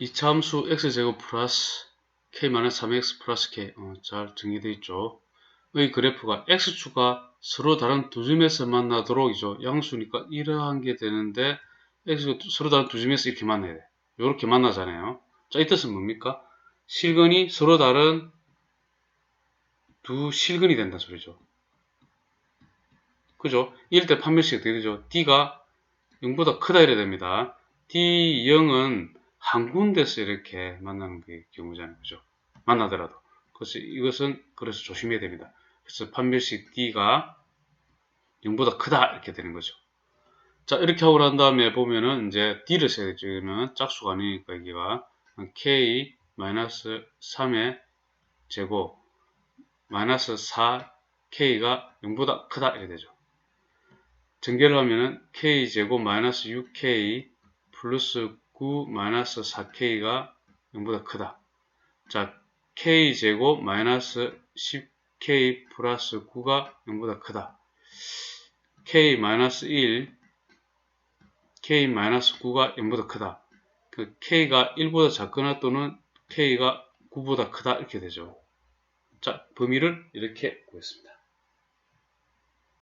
이차함수 x제곱 플러스 k-3x 플러스 k 어, 잘 정리되어 있죠. 의 그래프가 x축가 서로 다른 두 점에서 만나도록 이죠. 양수니까 이러한 게 되는데 x가 서로 다른 두 점에서 이렇게 만나야 돼. 이렇게 만나잖아요. 자, 이 뜻은 뭡니까? 실근이 서로 다른 두 실근이 된다 소리죠. 그죠? 이럴 때 판별식 어떻게 되죠? d가 0보다 크다 이래야 됩니다. d0은 한 군데서 이렇게 만나는 게 경우잖아요. 그죠? 만나더라도. 그래서 이것은 그래서 조심해야 됩니다. 그래서 판별식 D가 0보다 크다 이렇게 되는 거죠. 자 이렇게 하고 난 다음에 보면은 이제 D를 써야 되죠. 이거는 짝수가 아니니까 여기가 K 마이너스 3의 제곱 마이너스 4K가 0보다 크다 이렇게 되죠. 전개를 하면은 K 제곱 마이너스 6K 플러스 9 마이너스 4K가 0보다 크다. 자 K제곱 마이너스 10K 플러스 9가 0보다 크다. K 마이너스 1 K 마이너스 9가 0보다 크다. 그 K가 1보다 작거나 또는 K가 9보다 크다 이렇게 되죠. 자 범위를 이렇게 구했습니다.